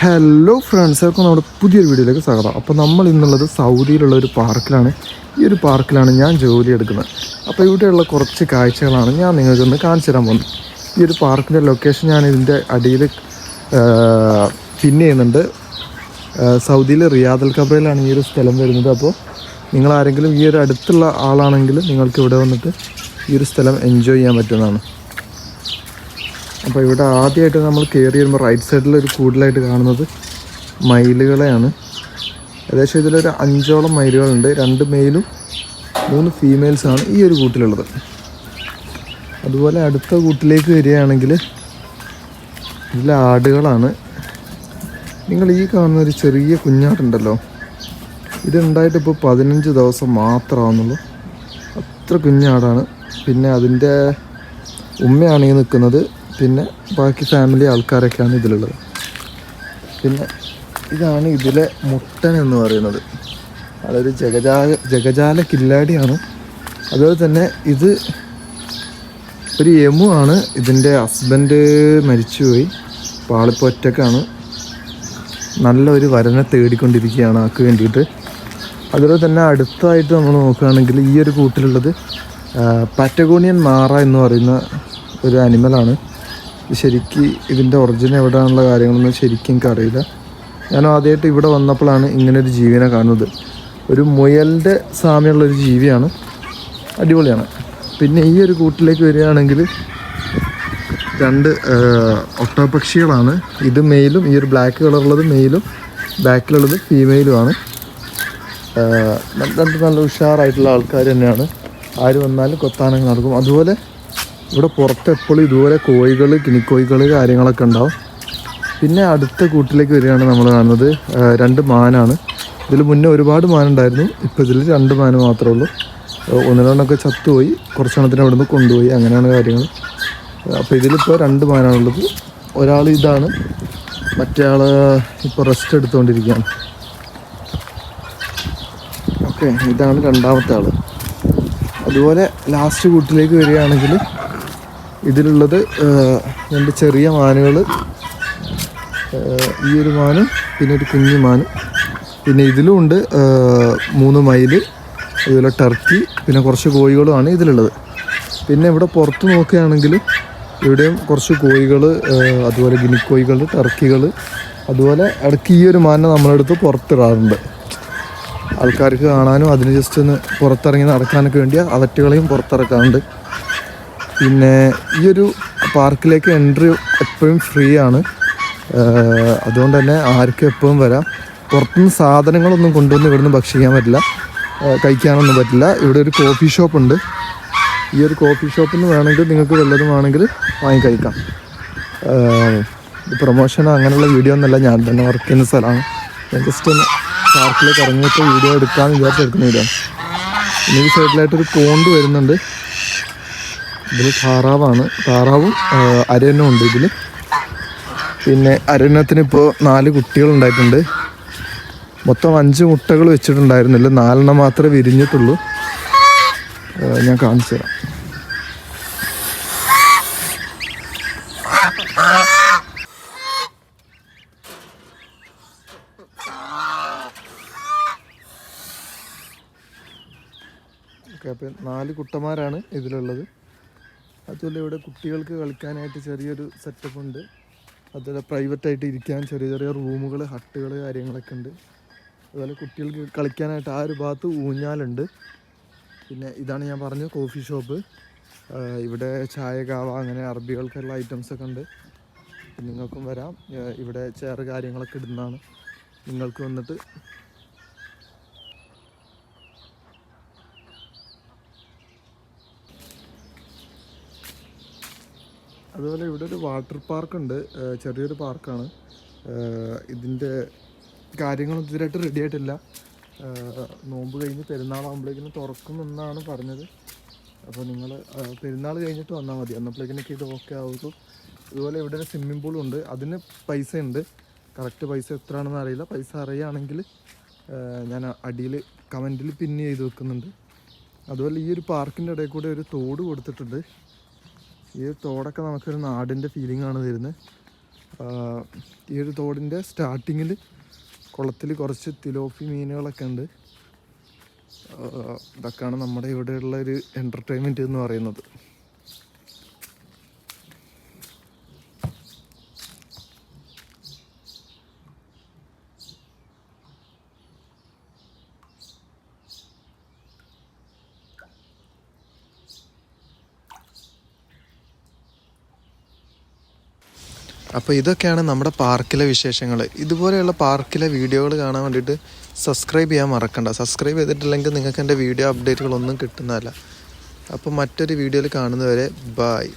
Hello friends എല്ലാവർക്കും നമ്മുടെ പുതിയൊരു വീഡിയോയിലേക്ക് സ്വാഗതം. അപ്പോൾ നമ്മൾ ഇന്നുള്ളത് സൗദിയിലുള്ള ഒരു പാർക്കിലാണ്. ഈ ഒരു പാർക്കിലാണ് ഞാൻ ജോലി എടുക്കുന്നത്. അപ്പോൾ ഇവിടെയുള്ള കുറച്ച് കാഴ്ചകളാണ് ഞാൻ നിങ്ങൾക്കൊന്ന് കാണിച്ചു തരാൻ പോകുന്നത്. ഈ ഒരു പാർക്കിന്റെ ലൊക്കേഷൻ ഞാൻ ഇതിന്റെ അടിയിൽ പിൻ ചെയ്യുന്നുണ്ട്. സൗദിയിലെ റിയാദൽ കബറയിലാണ് ഈ ഒരു സ്ഥലം വരുന്നത്. അപ്പോൾ നിങ്ങൾ ആരെങ്കിലും ഈ ഒരു അടുത്തുള്ള ആളാണെങ്കിൽ നിങ്ങൾക്ക് ഇവിടെ വന്നിട്ട് ഈ ഒരു സ്ഥലം എൻജോയ് ചെയ്യാൻ പറ്റുന്നതാണ്. അപ്പോൾ ഇവിടെ ആദ്യമായിട്ട് നമ്മൾ കയറി വരുമ്പോൾ റൈറ്റ് സൈഡിൽ ഒരു കൂടുതലായിട്ട് കാണുന്നത് മയിലുകളെയാണ്. ഏകദേശം ഇതിലൊരു അഞ്ചോളം മയിലുകളുണ്ട്. രണ്ട് മെയിലും മൂന്ന് ഫീമെയിൽസാണ് ഈ ഒരു കൂട്ടിലുള്ളത്. അതുപോലെ അടുത്ത കൂട്ടിലേക്ക് വരികയാണെങ്കിൽ ഇതിൽ ആടുകളാണ്. നിങ്ങൾ ഈ കാണുന്ന ഒരു ചെറിയ കുഞ്ഞാടുണ്ടല്ലോ. ഇതുണ്ടായിട്ട് ഇപ്പോൾ പതിനഞ്ച് ദിവസം മാത്രമാവുന്നുള്ളൂ. അത്ര കുഞ്ഞാടാണ്. പിന്നെ അതിന്റെ ഉമ്മയാണ് ഈ നിൽക്കുന്നത്. പിന്നെ ബാക്കി ഫാമിലി ആൾക്കാരൊക്കെയാണ് ഇതിലുള്ളത്. പിന്നെ ഇതാണ് ഇതിലെ മുട്ടൻ എന്ന് പറയുന്നത്. അതൊരു ജഗജാല ജഗജാല കില്ലാടിയാണ്. അതുപോലെ തന്നെ ഇത് ഒരു യമു ആണ്. ഇതിന്റെ ഹസ്ബൻഡ് മരിച്ചുപോയി. ഒറ്റക്കാണ്. നല്ലൊരു വരനെ തേടിക്കൊണ്ടിരിക്കുകയാണ് ആൾക്ക് വേണ്ടിയിട്ട്. അതുപോലെ തന്നെ അടുത്തായിട്ട് നമ്മൾ നോക്കുകയാണെങ്കിൽ ഈ ഒരു കൂട്ടിലുള്ളത് പാറ്റഗോണിയൻ മാറ എന്ന് പറയുന്ന ഒരു അനിമലാണ് ശരിക്ക് ഇതിന്റെ ഒറിജിൻ എവിടെയാണുള്ള കാര്യങ്ങളൊന്നും ശരിക്കും എനിക്കറിയില്ല ഞാൻ ആദ്യമായിട്ട് ഇവിടെ വന്നപ്പോഴാണ് ഇങ്ങനൊരു ജീവിനെ കാണുന്നത്. ഒരു മുയലിന്റെ സാമ്യമുള്ളൊരു ജീവിയാണ്. അടിപൊളിയാണ്. പിന്നെ ഈ ഒരു കൂട്ടിലേക്ക് വരികയാണെങ്കിൽ രണ്ട് ഒട്ടപക്ഷികളാണ് ഇത് മെയിലും ഈ ഒരു ബ്ലാക്ക് കളറുള്ളത് മെയിലും ബാക്കിലുള്ളത് ഫീമെയിലുമാണ് രണ്ട് നല്ല ഉഷാറായിട്ടുള്ള ആൾക്കാർ തന്നെയാണ്. ആര് വന്നാലും കൊത്താനൊക്കെ നടക്കും. അതുപോലെ ഇവിടെ പുറത്ത് എപ്പോഴും ഇതുപോലെ കോഴികൾ കിനിക്കോഴികൾ കാര്യങ്ങളൊക്കെ ഉണ്ടാവും. പിന്നെ അടുത്ത കൂട്ടിലേക്ക് വരികയാണ് നമ്മൾ കാണുന്നത് രണ്ട് മാനാണ്. ഇതിൽ മുന്നേ ഒരുപാട് മാനുണ്ടായിരുന്നു ഇപ്പോൾ ഇതിൽ രണ്ട് മാന് മാത്രമേ ഉള്ളൂ. ഒന്നിനൊക്കെ ചത്തുപോയി കുറച്ചെണ്ണത്തിന് നിന്ന് കൊണ്ടുപോയി അങ്ങനെയാണ് കാര്യങ്ങൾ. അപ്പോൾ ഇതിലിപ്പോൾ രണ്ട് മാനാണുള്ളത്. ഒരാൾ ഇതാണ് മറ്റേ ആൾ ഇപ്പോൾ റെസ്റ്റ് എടുത്തുകൊണ്ടിരിക്കുകയാണ് ഓക്കെ ഇതാണ് രണ്ടാമത്തെ ആൾ അതുപോലെ ലാസ്റ്റ് കൂട്ടിലേക്ക് വരികയാണെങ്കിൽ ഇതിലുള്ളത് രണ്ട് ചെറിയ മാനുകൾ ഈ ഒരു മാനും പിന്നെ ഒരു കുഞ്ഞു മാനും. പിന്നെ ഇതിലും ഉണ്ട് മൂന്ന് മയിൽ അതുപോലെ ടർക്കി പിന്നെ കുറച്ച് കോഴികളുമാണ് ഇതിലുള്ളത്. പിന്നെ ഇവിടെ പുറത്ത് നോക്കുകയാണെങ്കിൽ ഇവിടെയും കുറച്ച് കോഴികൾ അതുപോലെ ഗിനിക്കോഴികൾ ടർക്കികൾ അതുപോലെ ഇടയ്ക്ക് ഈ ഒരു മാനിനെ നമ്മളെടുത്ത് പുറത്തിടാറുണ്ട്. ആൾക്കാർക്ക് കാണാനും അതിന് ജസ്റ്റ് ഒന്ന് പുറത്തിറങ്ങി നടക്കാനൊക്കെ വേണ്ടി അവറ്റുകളെയും പുറത്തിറക്കാറുണ്ട്. പിന്നെ ഈ ഒരു പാർക്കിലേക്ക് എൻട്രി എപ്പോഴും ഫ്രീ ആണ് അതുകൊണ്ട് തന്നെ ആർക്കും എപ്പോഴും വരാം. പുറത്തുനിന്ന് സാധനങ്ങളൊന്നും കൊണ്ടുവന്ന് ഇവിടുന്ന് ഭക്ഷിക്കാൻ പറ്റില്ല. കഴിക്കാനൊന്നും പറ്റില്ല. ഇവിടെ ഒരു കോഫി ഷോപ്പ് ഉണ്ട് ഈ ഒരു കോഫി ഷോപ്പിൽ നിന്ന് വേണമെങ്കിൽ നിങ്ങൾക്ക് വല്ലതും വേണമെങ്കിൽ വാങ്ങി കഴിക്കാം. പ്രൊമോഷനോ അങ്ങനെയുള്ള വീഡിയോ ഒന്നല്ല ഞാൻ തന്നെ വർക്ക് ചെയ്യുന്ന സ്ഥലമാണ്. ഞാൻ ജസ്റ്റ് ഒന്ന് പാർക്കിലേക്ക് ഇറങ്ങിയിട്ട് വീഡിയോ എടുക്കാമെന്ന് വിചാരിച്ചെടുക്കുന്ന വീഡിയോ ഇനി സൈഡിലായിട്ടൊരു പോണ്ട് വരുന്നുണ്ട്. ഇതിൽ താറാവാണ്. താറാവും അരയനും ഉണ്ട് ഇതിൽ പിന്നെ അരയന്നത്തിന് ഇപ്പോൾ നാല് കുട്ടികൾ ഉണ്ടായിട്ടുണ്ട്. മൊത്തം അഞ്ച് മുട്ടകൾ വെച്ചിട്ടുണ്ടായിരുന്നില്ല. നാലെണ്ണം മാത്രമേ വിരിഞ്ഞിട്ടുള്ളൂ. ഞാൻ കാണിച്ചു തരാം. അപ്പം നാല് കുട്ടന്മാരാണ് ഇതിലുള്ളത്. അതുപോലെ ഇവിടെ കുട്ടികൾക്ക് കളിക്കാനായിട്ട് ചെറിയൊരു സെറ്റപ്പ് ഉണ്ട്. അതുപോലെ പ്രൈവറ്റ് ആയിട്ട് ഇരിക്കാൻ ചെറിയ ചെറിയ റൂമുകൾ ഹട്ടുകൾ കാര്യങ്ങളൊക്കെ ഉണ്ട്. അതുപോലെ കുട്ടികൾക്ക് കളിക്കാനായിട്ട് ആ ഒരു ഭാഗത്ത് ഊഞ്ഞാലുണ്ട്. പിന്നെ ഇതാണ് ഞാൻ പറഞ്ഞ കോഫി ഷോപ്പ് ഇവിടെ ചായ കാവ അങ്ങനെ അറബികൾക്കുള്ള ഐറ്റംസ് ഒക്കെ ഉണ്ട്. നിങ്ങൾക്കും വരാം. ഇവിടെ ചെയർ കാര്യങ്ങളൊക്കെ ഇടുന്നതാണ്. നിങ്ങൾക്ക് വന്നിട്ട് അതുപോലെ ഇവിടെ ഒരു വാട്ടർ പാർക്ക് ഉണ്ട് ചെറിയൊരു പാർക്കാണ്. ഇതിന്റെ കാര്യങ്ങളൊന്നും ഇതുവരെയായിട്ട് റെഡി ആയിട്ടില്ല. നോമ്പ് കഴിഞ്ഞ് പെരുന്നാളാകുമ്പോഴേക്കിനും തുറക്കുമെന്നാണ് പറഞ്ഞത്. അപ്പോൾ നിങ്ങൾ പെരുന്നാൾ കഴിഞ്ഞിട്ട് വന്നാൽ മതി. അന്നപ്പോഴേക്കിനൊക്കെ ഇത് ഓക്കെ ആവുള്ളൂ. അതുപോലെ ഇവിടെ ഒരു സ്വിമ്മിംഗ് പൂളും ഉണ്ട്. അതിന് പൈസ ഉണ്ട്. കറക്റ്റ് പൈസ എത്രയാണെന്ന് അറിയില്ല. പൈസ അറിയുകയാണെങ്കിൽ ഞാൻ അടിയിൽ കമന്റിൽ പിൻ ചെയ്ത് വെക്കുന്നുണ്ട്. അതുപോലെ ഈ ഒരു പാർക്കിന്റെ ഇടയിൽ കൂടെ ഒരു തോട് കൊടുത്തിട്ടുണ്ട്. ഈ ഒരു തോടൊക്കെ നമുക്കൊരു നാടിന്റെ ഫീലിംഗ് ആണ് തരുന്നത്. ഈ ഒരു തോടിന്റെ സ്റ്റാർട്ടിങ്ങിൽ കുളത്തിൽ കുറച്ച് തിലോഫി മീനുകളൊക്കെ ഉണ്ട്. ഇതൊക്കെയാണ് നമ്മുടെ ഇവിടെയുള്ള ഒരു എന്റർടൈൻമെന്റ് എന്ന് പറയുന്നത്. അപ്പോൾ ഇതൊക്കെയാണ് നമ്മുടെ പാർക്കിലെ വിശേഷങ്ങൾ ഇതുപോലെയുള്ള പാർക്കിലെ വീഡിയോകൾ കാണാൻ വേണ്ടിയിട്ട് സബ്സ്ക്രൈബ് ചെയ്യാൻ മറക്കണ്ട. സബ്സ്ക്രൈബ് ചെയ്തിട്ടില്ലെങ്കിൽ നിങ്ങൾക്ക് എന്റെ വീഡിയോ അപ്ഡേറ്റുകളൊന്നും കിട്ടുന്നതല്ല. അപ്പോൾ മറ്റൊരു വീഡിയോയിൽ കാണുന്നവരെ ബായ്